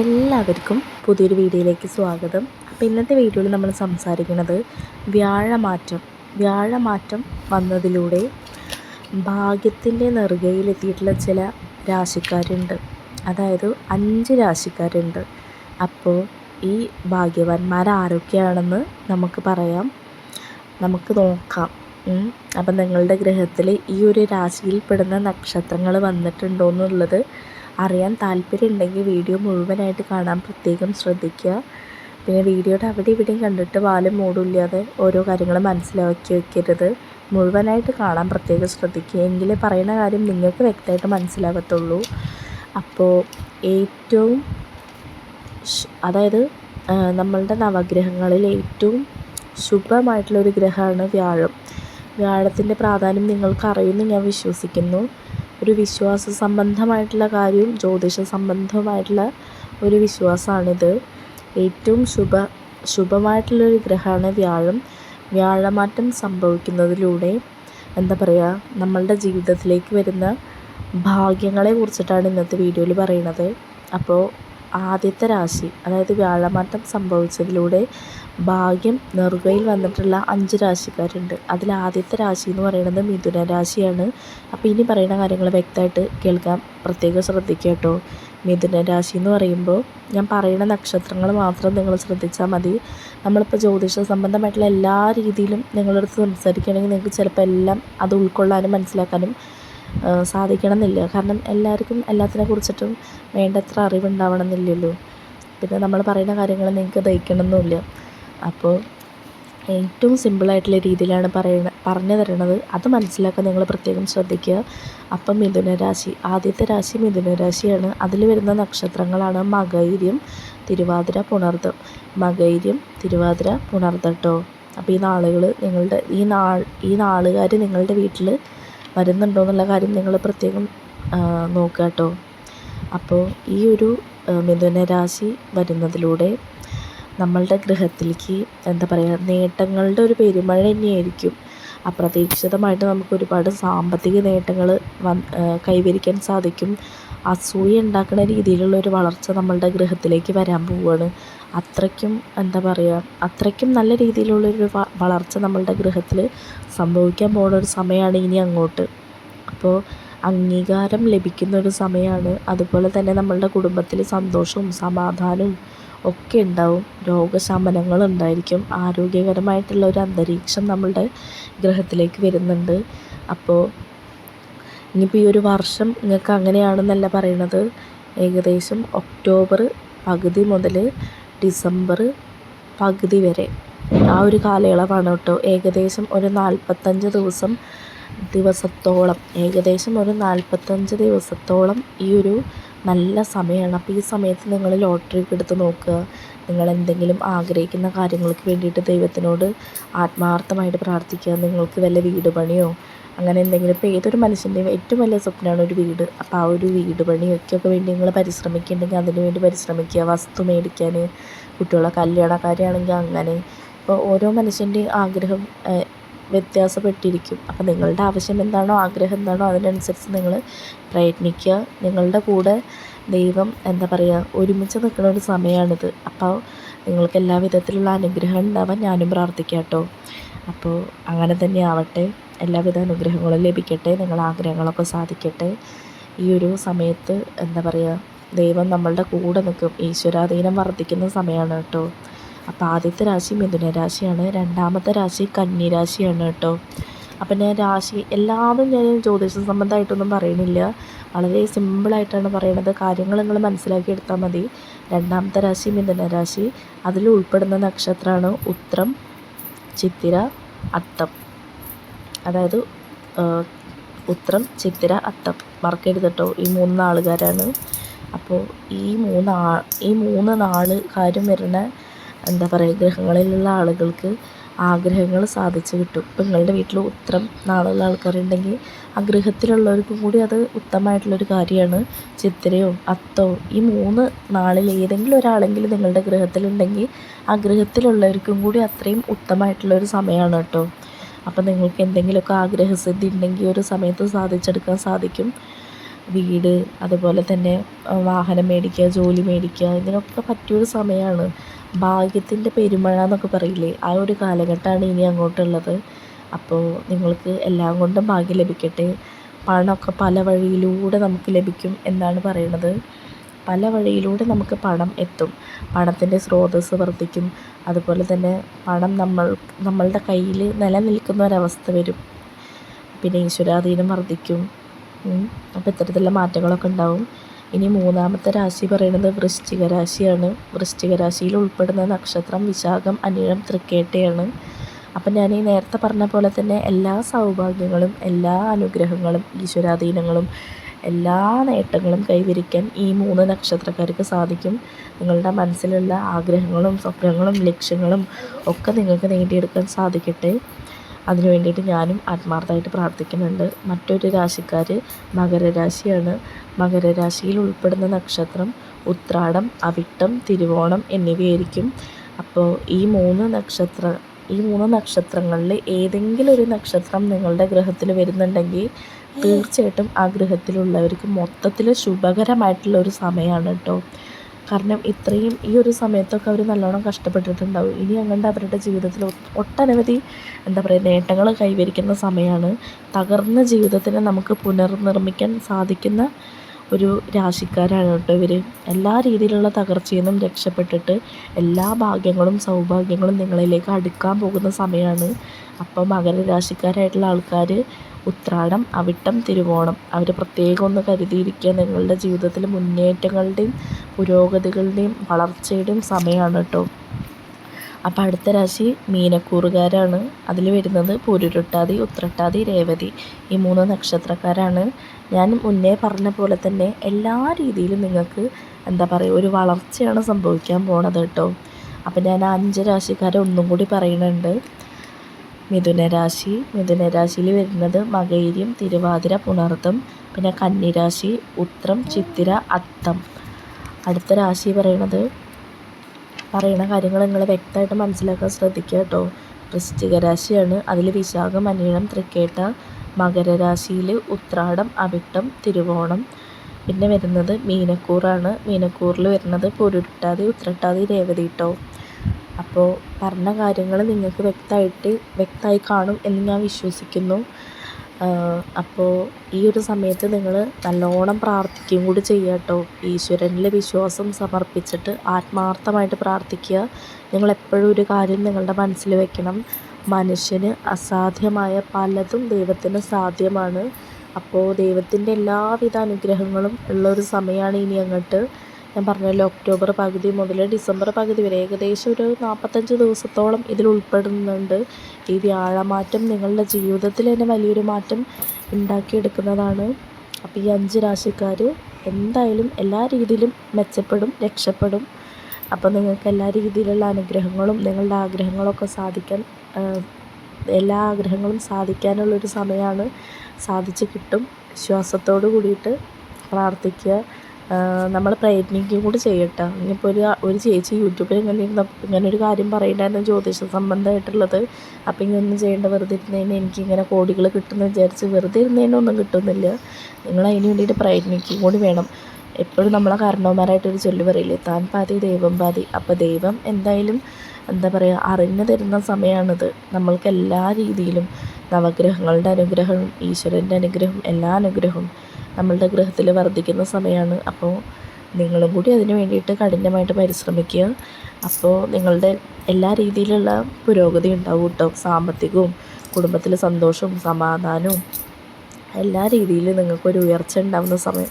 എല്ലാവർക്കും പുതിയൊരു വീഡിയോയിലേക്ക് സ്വാഗതം. അപ്പോൾ ഇന്നത്തെ വീഡിയോയിൽ നമ്മൾ സംസാരിക്കുന്നത് വ്യാഴമാറ്റം. വ്യാഴമാറ്റം വന്നതിലൂടെ ഭാഗ്യത്തിന്റെ നെറുകയിലെത്തിയിട്ടുള്ള ചില രാശിക്കാരുണ്ട്. അതായത് അഞ്ച് രാശിക്കാരുണ്ട്. അപ്പോൾ ഈ ഭാഗ്യവാന്മാരാരൊക്കെയാണെന്ന് നമുക്ക് പറയാം. നമുക്ക് നോക്കാം. അപ്പം നിങ്ങളുടെ ഗ്രഹത്തിൽ ഈ ഒരു രാശിയിൽ പെടുന്ന നക്ഷത്രങ്ങൾ വന്നിട്ടുണ്ടോ എന്നുള്ളത് അറിയാൻ താല്പര്യമുണ്ടെങ്കിൽ വീഡിയോ മുഴുവനായിട്ട് കാണാൻ പ്രത്യേകം ശ്രദ്ധിക്കുക. പിന്നെ വീഡിയോയുടെ അവിടെ ഇവിടെയും കണ്ടിട്ട് വാലും മൂടില്ലാതെ ഓരോ കാര്യങ്ങൾ മനസ്സിലാക്കി വെക്കരുത്. മുഴുവനായിട്ട് കാണാൻ പ്രത്യേകം ശ്രദ്ധിക്കുക. എങ്കിലേ പറയുന്ന കാര്യം നിങ്ങൾക്ക് വ്യക്തമായിട്ട് മനസ്സിലാകത്തുള്ളൂ. അപ്പോൾ ഏറ്റവും അതായത് നമ്മളുടെ നവഗ്രഹങ്ങളിൽ ഏറ്റവും ശുഭമായിട്ടുള്ളൊരു ഗ്രഹമാണ് വ്യാഴം. വ്യാഴത്തിന്റെ പ്രാധാന്യം നിങ്ങൾക്ക് അറിയുമെന്ന് ഞാൻ വിശ്വസിക്കുന്നു. ഒരു വിശ്വാസ സംബന്ധമായിട്ടുള്ള കാര്യവും ജ്യോതിഷ സംബന്ധമായിട്ടുള്ള ഒരു വിശ്വാസമാണിത്. ഏറ്റവും ശുഭ ശുഭമായിട്ടുള്ളൊരു ഗ്രഹമാണ് വ്യാഴം. വ്യാഴമാറ്റം സംഭവിക്കുന്നതിലൂടെ എന്താ പറയുക നമ്മളുടെ ജീവിതത്തിലേക്ക് വരുന്ന ഭാഗ്യങ്ങളെ കുറിച്ചിട്ടാണ് ഇന്നത്തെ വീഡിയോയിൽ പറയുന്നത് അപ്പോൾ ആദ്യത്തെ രാശി അതായത് വ്യാഴമാറ്റം സംഭവിച്ചതിലൂടെ ഭാഗ്യം നെറുകയിൽ വന്നിട്ടുള്ള അഞ്ച് രാശിക്കാരുണ്ട്. അതിൽ ആദ്യത്തെ രാശി എന്ന് പറയുന്നത് മിഥുന രാശിയാണ്. അപ്പോൾ ഇനി പറയുന്ന കാര്യങ്ങൾ വ്യക്തമായിട്ട് കേൾക്കാം. പ്രത്യേകം ശ്രദ്ധിക്കുക കേട്ടോ. മിഥുന രാശി എന്ന് പറയുമ്പോൾ ഞാൻ പറയുന്ന നക്ഷത്രങ്ങൾ മാത്രം നിങ്ങൾ ശ്രദ്ധിച്ചാൽ മതി. നമ്മളിപ്പോൾ ജ്യോതിഷ സംബന്ധമായിട്ടുള്ള എല്ലാ രീതിയിലും നിങ്ങളുടെ അടുത്ത് സംസാരിക്കുകയാണെങ്കിൽ നിങ്ങൾക്ക് ചിലപ്പോൾ എല്ലാം അത് ഉൾക്കൊള്ളാനും മനസ്സിലാക്കാനും ആ, സാധിക്കണം എന്നില്ല കാരണം എല്ലാവർക്കും എല്ലാത്തിനെ കുറിച്ചിട്ടും വേണ്ടത്ര അറിവുണ്ടാവണമെന്നില്ലല്ലോ. പിന്നെ നമ്മൾ പറയുന്ന കാര്യങ്ങൾ നിങ്ങൾക്ക് ദഹിക്കണമെന്നില്ല അപ്പോൾ ഏറ്റവും സിമ്പിളായിട്ടുള്ള രീതിയിലാണ് പറയണ പറഞ്ഞു തരണത്. അത് മനസ്സിലാക്കാൻ നിങ്ങൾ പ്രത്യേകം ശ്രദ്ധിക്കുക. അപ്പം മിഥുനരാശി ആദ്യത്തെ രാശി മിഥുന രാശിയാണ് അതിൽ വരുന്ന നക്ഷത്രങ്ങളാണ് മകൈര്യം തിരുവാതിര പുണർദം. മകൈര്യം തിരുവാതിര പുണർദം കേട്ടോ അപ്പോൾ ഈ നാളുകൾ നിങ്ങളുടെ ഈ നാൾ ഈ നാളുകാർ നിങ്ങളുടെ വീട്ടിൽ വരുന്നുണ്ടോ എന്നുള്ള കാര്യം നിങ്ങൾ പ്രത്യേകം നോക്കുക കേട്ടോ. അപ്പോൾ ഈ ഒരു മിഥുന രാശി വരുന്നതിലൂടെ നമ്മളുടെ ഗ്രഹത്തിലേക്ക് എന്താ പറയുക നേട്ടങ്ങളുടെ ഒരു പെരുമഴ തന്നെയായിരിക്കും. അപ്രതീക്ഷിതമായിട്ട് നമുക്ക് ഒരുപാട് സാമ്പത്തിക നേട്ടങ്ങൾ കൈവരിക്കാൻ സാധിക്കും. അസൂയ ഉണ്ടാക്കുന്ന രീതിയിലുള്ള ഒരു വളർച്ച നമ്മളുടെ ഗൃഹത്തിലേക്ക് വരാൻ പോവുകയാണ് അത്രയ്ക്കും എന്താ പറയുക അത്രയ്ക്കും നല്ല രീതിയിലുള്ളൊരു വളർച്ച നമ്മളുടെ ഗൃഹത്തിൽ സംഭവിക്കാൻ പോകുന്ന ഒരു സമയമാണ് ഇനി അങ്ങോട്ട്. അപ്പോൾ അംഗീകാരം ലഭിക്കുന്ന ഒരു സമയമാണ് അതുപോലെ തന്നെ നമ്മളുടെ കുടുംബത്തിൽ സന്തോഷവും സമാധാനവും ഒക്കെ ഉണ്ടാവും. രോഗശമനങ്ങൾ ഉണ്ടായിരിക്കും. ആരോഗ്യകരമായിട്ടുള്ള ഒരു അന്തരീക്ഷം നമ്മളുടെ ഗ്രഹത്തിലേക്ക് വരുന്നുണ്ട്. അപ്പോൾ ഇനിയിപ്പോൾ ഈ ഒരു വർഷം നിങ്ങൾക്ക് അങ്ങനെയാണെന്നല്ല പറയണത്. ഏകദേശം ഒക്ടോബർ പകുതി മുതൽ ഡിസംബർ പകുതി വരെ. ആ ഒരു കാലയളവാണ് കേട്ടോ. ഏകദേശം ഒരു നാൽപ്പത്തഞ്ച് ദിവസം ദിവസത്തോളം. ഏകദേശം ഒരു നാൽപ്പത്തഞ്ച് ദിവസത്തോളം ഈ ഒരു നല്ല സമയമാണ്. അപ്പോൾ ഈ സമയത്ത് നിങ്ങൾ ലോട്ടറി എടുത്ത് നോക്കുക. നിങ്ങൾ എന്തെങ്കിലും ആഗ്രഹിക്കുന്ന കാര്യങ്ങൾക്ക് വേണ്ടിയിട്ട് ദൈവത്തിനോട് ആത്മാർത്ഥമായിട്ട് പ്രാർത്ഥിക്കുക. നിങ്ങൾക്ക് വല്ല വീട് പണിയോ അങ്ങനെ എന്തെങ്കിലും ഇപ്പോൾ ഏതൊരു മനുഷ്യന്റെയും ഏറ്റവും വലിയ സ്വപ്നമാണ് ഒരു വീട്. അപ്പോൾ ആ ഒരു വീട് പണിയൊക്കെ വേണ്ടി നിങ്ങൾ പരിശ്രമിക്കുന്നുണ്ടെങ്കിൽ അതിന് വേണ്ടി പരിശ്രമിക്കുക. വസ്തു മേടിക്കാൻ കുട്ടികളെ കല്യാണക്കാരാണെങ്കിൽ അങ്ങനെ. ഇപ്പോൾ ഓരോ മനുഷ്യന്റെയും ആഗ്രഹം വ്യത്യാസപ്പെട്ടിരിക്കും. അപ്പോൾ നിങ്ങളുടെ ആവശ്യം എന്താണോ ആഗ്രഹം എന്താണോ അതിനനുസരിച്ച് നിങ്ങൾ പ്രയത്നിക്കുക. നിങ്ങളുടെ കൂടെ ദൈവം എന്താ പറയുക ഒരുമിച്ച് നിൽക്കുന്ന ഒരു സമയമാണിത്. അപ്പോൾ നിങ്ങൾക്ക് എല്ലാ വിധത്തിലുള്ള അനുഗ്രഹം ഉണ്ടാവാൻ ഞാനും പ്രാർത്ഥിക്കാം കേട്ടോ. അപ്പോൾ അങ്ങനെ തന്നെ ആവട്ടെ. എല്ലാവിധ അനുഗ്രഹങ്ങളും ലഭിക്കട്ടെ നിങ്ങളുടെ ആഗ്രഹങ്ങളൊക്കെ സാധിക്കട്ടെ. ഈ ഒരു സമയത്ത് എന്താ പറയുക ദൈവം നമ്മളുടെ കൂടെ നിൽക്കും. ഈശ്വരാധീനം വർദ്ധിക്കുന്ന സമയമാണ് കേട്ടോ. അപ്പോൾ ആദ്യത്തെ രാശി മിഥുന രാശിയാണ് രണ്ടാമത്തെ രാശി കന്നി രാശിയാണ് കേട്ടോ. അപ്പം ഞാൻ രാശി എല്ലാതും ഞാൻ ജ്യോതിഷ സംബന്ധമായിട്ടൊന്നും പറയണില്ല വളരെ സിമ്പിളായിട്ടാണ് പറയണത്. കാര്യങ്ങൾ നിങ്ങൾ മനസ്സിലാക്കി എടുത്താൽ മതി. രണ്ടാമത്തെ രാശി മിഥുന രാശി അതിൽ ഉൾപ്പെടുന്ന നക്ഷത്രമാണ് ഉത്രം ചിത്തിര അത്തം. അതായത് ഉത്രം ചിത്തിര അത്തം. മറക്കരുത് കേട്ടോ ഈ മൂന്ന് നാളുകാരാണ്. അപ്പോൾ ഈ മൂന്ന് ആ ഈ മൂന്ന് നാളുകാരും വരുന്ന എന്താ പറയുക ഗ്രഹങ്ങളിലുള്ള ആളുകൾക്ക് ആഗ്രഹങ്ങൾ സാധിച്ചു കിട്ടും. ഇപ്പം നിങ്ങളുടെ വീട്ടിൽ ഉത്തരം നാളുള്ള ആൾക്കാരുണ്ടെങ്കിൽ ആ ഗൃഹത്തിലുള്ളവർക്കും കൂടി അത് ഉത്തമമായിട്ടുള്ളൊരു കാര്യമാണ്. ചിത്തിരയോ അത്തോ ഈ മൂന്ന് നാളിൽ ഏതെങ്കിലും ഒരാളെങ്കിലും നിങ്ങളുടെ ഗൃഹത്തിലുണ്ടെങ്കിൽ ആ ഗൃഹത്തിലുള്ളവർക്കും കൂടി അത്രയും ഉത്തമമായിട്ടുള്ളൊരു സമയമാണ് കേട്ടോ. അപ്പോൾ നിങ്ങൾക്ക് എന്തെങ്കിലുമൊക്കെ ആഗ്രഹസിദ്ധി ഉണ്ടെങ്കിൽ ഒരു സമയത്ത് സാധിച്ചെടുക്കാൻ സാധിക്കും. വീട് അതുപോലെ തന്നെ വാഹനം മേടിക്കുക ജോലി മേടിക്കുക ഇതിനൊക്കെ പറ്റിയൊരു സമയമാണ് ഭാഗ്യത്തിന്റെ പെരുമഴ എന്നൊക്കെ പറയില്ലേ? ആ ഒരു കാലഘട്ടമാണ് ഇനി അങ്ങോട്ടുള്ളത്. അപ്പോൾ നിങ്ങൾക്ക് എല്ലാം കൊണ്ടും ഭാഗ്യം ലഭിക്കട്ടെ. പണമൊക്കെ പല വഴിയിലൂടെ നമുക്ക് ലഭിക്കും എന്നാണ് പറയുന്നത് പല വഴിയിലൂടെ നമുക്ക് പണം എത്തും. പണത്തിന്റെ സ്രോതസ്സ് വർദ്ധിക്കും. അതുപോലെ തന്നെ പണം നമ്മൾ നമ്മളുടെ കയ്യിൽ നിലനിൽക്കുന്ന ഒരവസ്ഥ വരും. പിന്നെ ഈശ്വരാധീനം വർദ്ധിക്കും. അപ്പോൾ ഇത്തരത്തിലുള്ള മാറ്റങ്ങളൊക്കെ ഉണ്ടാവും. ഇനി മൂന്നാമത്തെ രാശി പറയുന്നത് വൃശ്ചിക രാശിയാണ്. വൃശ്ചിക രാശിയിൽ ഉൾപ്പെടുന്ന നക്ഷത്രം വിശാഖം അനിഴം തൃക്കേട്ടയാണ്. അപ്പം ഞാൻ ഈ നേരത്തെ പറഞ്ഞ പോലെ തന്നെ എല്ലാ സൗഭാഗ്യങ്ങളും എല്ലാ അനുഗ്രഹങ്ങളും ഈശ്വരാധീനങ്ങളും എല്ലാ നേട്ടങ്ങളും കൈവരിക്കാൻ ഈ മൂന്ന് നക്ഷത്രക്കാർക്ക് സാധിക്കും. നിങ്ങളുടെ മനസ്സിലുള്ള ആഗ്രഹങ്ങളും സ്വപ്നങ്ങളും ലക്ഷ്യങ്ങളും ഒക്കെ നിങ്ങൾക്ക് നേടിയെടുക്കാൻ സാധിക്കട്ടെ. അതിനു വേണ്ടിയിട്ട് ഞാനും ആത്മാർത്ഥമായിട്ട് പ്രാർത്ഥിക്കുന്നുണ്ട്. മറ്റൊരു രാശിക്കാർ മകരരാശിയാണ്. മകരരാശിയിൽ ഉൾപ്പെടുന്ന നക്ഷത്രം ഉത്രാടം അവിട്ടം തിരുവോണം എന്നിവയായിരിക്കും. അപ്പോൾ ഈ മൂന്ന് നക്ഷത്ര ഈ മൂന്ന് നക്ഷത്രങ്ങളിൽ ഏതെങ്കിലും ഒരു നക്ഷത്രം നിങ്ങളുടെ ഗ്രഹത്തിൽ വരുന്നുണ്ടെങ്കിൽ തീർച്ചയായിട്ടും ആ മൊത്തത്തിൽ ശുഭകരമായിട്ടുള്ള ഒരു സമയമാണ് കേട്ടോ. കാരണം ഇത്രയും ഈ ഒരു സമയത്തൊക്കെ അവർ നല്ലോണം കഷ്ടപ്പെട്ടിട്ടുണ്ടാവും. ഇനി അങ്ങോട്ട് അവരുടെ ജീവിതത്തിൽ ഒട്ടനവധി എന്താ പറയുക നേട്ടങ്ങൾ കൈവരിക്കുന്ന സമയമാണ് തകർന്ന ജീവിതത്തിനെ നമുക്ക് പുനർനിർമ്മിക്കാൻ സാധിക്കുന്ന ഒരു രാശിക്കാരാണ് കേട്ടോ ഇവർ എല്ലാ രീതിയിലുള്ള തകർച്ചയിൽ നിന്നും രക്ഷപ്പെട്ടിട്ട് എല്ലാ ഭാഗ്യങ്ങളും സൗഭാഗ്യങ്ങളും നിങ്ങളിലേക്ക് അടുക്കാൻ പോകുന്ന സമയമാണ് അപ്പോൾ മകരരാശിക്കാരായിട്ടുള്ള ആൾക്കാർ ഉത്രാടം അവിട്ടം തിരുവോണം. അവർ പ്രത്യേകം ഒന്ന് കരുതിയിരിക്കുക നിങ്ങളുടെ ജീവിതത്തിൽ മുന്നേറ്റങ്ങളുടെയും പുരോഗതികളുടെയും വളർച്ചയുടെയും സമയമാണ് കേട്ടോ അപ്പോൾ അടുത്ത രാശി മീനക്കൂറുകാരാണ്. അതിൽ വരുന്നത് പൂരുരുട്ടാതി ഉത്രട്ടാതി രേവതി. ഈ മൂന്ന് നക്ഷത്രക്കാരാണ്. ഞാൻ മുന്നേ പറഞ്ഞ പോലെ തന്നെ എല്ലാ രീതിയിലും നിങ്ങൾക്ക് എന്താ പറയുക ഒരു വളർച്ചയാണ് സംഭവിക്കാൻ പോണത് കേട്ടോ അപ്പം ഞാൻ അഞ്ച് രാശിക്കാരെ ഒന്നും കൂടി പറയുന്നുണ്ട് മിഥുനരാശി. മിഥുനരാശിയിൽ വരുന്നത് മകൈര്യം തിരുവാതിര പുണർത്തം പിന്നെ കന്നിരാശി ഉത്രം ചിത്തിര അത്തം. അടുത്ത രാശി പറയണത് പറയുന്ന കാര്യങ്ങൾ നിങ്ങൾ വ്യക്തമായിട്ട് മനസ്സിലാക്കാൻ ശ്രദ്ധിക്കുക കേട്ടോ. വൃശ്ചിക രാശിയാണ്. അതിൽ വിശാഖം അനിഴം തൃക്കേട്ട മകരരാശിയിൽ ഉത്രാടം അവിട്ടം തിരുവോണം. പിന്നെ വരുന്നത് മീനക്കൂറാണ്. മീനക്കൂറിൽ വരുന്നത് പൊരുട്ടാതി ഉത്രട്ടാതി രേവതി കേട്ടോ അപ്പോൾ പറഞ്ഞ കാര്യങ്ങൾ നിങ്ങൾക്ക് വ്യക്തമായിട്ട് വ്യക്തമായി കാണും എന്ന് ഞാൻ വിശ്വസിക്കുന്നു. അപ്പോൾ ഈ ഒരു സമയത്ത് നിങ്ങൾ നല്ലോണം പ്രാർത്ഥിക്കുകയും കൂടി ചെയ്യുക കേട്ടോ. ഈശ്വരനിൽ വിശ്വാസം സമർപ്പിച്ചിട്ട് ആത്മാർത്ഥമായിട്ട് പ്രാർത്ഥിക്കുക. നിങ്ങൾ എപ്പോഴും ഒരു കാര്യം നിങ്ങളുടെ മനസ്സിൽ വെക്കണം. മനുഷ്യന് അസാധ്യമായ പലതും ദൈവത്തിന് സാധ്യമാണ്. അപ്പോൾ ദൈവത്തിന്റെ എല്ലാവിധ അനുഗ്രഹങ്ങളും ഉള്ളൊരു സമയമാണ് ഇനി അങ്ങോട്ട്. ഞാൻ പറഞ്ഞല്ലോ ഒക്ടോബർ പകുതി മുതൽ ഡിസംബർ പകുതി വരെ ഏകദേശം ഒരു നാൽപ്പത്തഞ്ച് ദിവസത്തോളം ഇതിൽ ഉൾപ്പെടുന്നുണ്ട്. ഈ വ്യാഴമാറ്റം നിങ്ങളുടെ ജീവിതത്തിൽ തന്നെ വലിയൊരു മാറ്റം ഉണ്ടാക്കിയെടുക്കുന്നതാണ്. അപ്പോൾ ഈ അഞ്ച് രാശിക്കാർ എന്തായാലും എല്ലാ രീതിയിലും മെച്ചപ്പെടും രക്ഷപ്പെടും. അപ്പോൾ നിങ്ങൾക്ക് എല്ലാ രീതിയിലുള്ള അനുഗ്രഹങ്ങളും നിങ്ങളുടെ ആഗ്രഹങ്ങളൊക്കെ സാധിക്കാൻ എല്ലാ ആഗ്രഹങ്ങളും സാധിക്കാനുള്ളൊരു സമയമാണ് സാധിച്ച് കിട്ടും. വിശ്വാസത്തോട് കൂടിയിട്ട് പ്രാർത്ഥിക്കുക. നമ്മൾ പ്രയത്നിക്കുകയും കൂടി ചെയ്യട്ടെ. ഇനിയിപ്പോൾ ഒരു ഒരു ചേച്ചി യൂട്യൂബിൽ ഇങ്ങനെ ഇരുന്ന ഇങ്ങനെ ഒരു കാര്യം പറയണ്ടായിരുന്നു ജ്യോതിഷ സംബന്ധമായിട്ടുള്ളത്. അപ്പോൾ ഇങ്ങനെയൊന്നും ചെയ്യേണ്ട വെറുതെ ഇരുന്നതിന് എനിക്കിങ്ങനെ കോടികൾ കിട്ടുമെന്ന് വിചാരിച്ച് വെറുതെ ഇരുന്നതിനൊന്നും കിട്ടുന്നില്ല. നിങ്ങൾ അതിന് വേണ്ടിയിട്ട് പ്രയത്നിക്കുകയും കൂടി വേണം. എപ്പോഴും നമ്മളെ കാരണവന്മാരായിട്ടൊരു ചൊല്ലു പറയില്ലേ താൻ പാതി ദൈവം പാതി. അപ്പോൾ ദൈവം എന്തായാലും എന്താ പറയുക അറിഞ്ഞു തരുന്ന സമയമാണിത് നമ്മൾക്ക് എല്ലാ രീതിയിലും നവഗ്രഹങ്ങളുടെ അനുഗ്രഹം ഈശ്വരന്റെ അനുഗ്രഹം എല്ലാ അനുഗ്രഹവും നമ്മളുടെ ഗ്രഹത്തിൽ വർദ്ധിക്കുന്ന സമയമാണ്. അപ്പോൾ നിങ്ങളും കൂടി അതിന് വേണ്ടിയിട്ട് കഠിനമായിട്ട് പരിശ്രമിക്കുക. അപ്പോൾ നിങ്ങളുടെ എല്ലാ രീതിയിലുള്ള പുരോഗതി ഉണ്ടാവും കേട്ടോ. സാമ്പത്തികവും കുടുംബത്തിലെ സന്തോഷവും സമാധാനവും എല്ലാ രീതിയിലും നിങ്ങൾക്കൊരു ഉയർച്ച ഉണ്ടാവുന്ന സമയം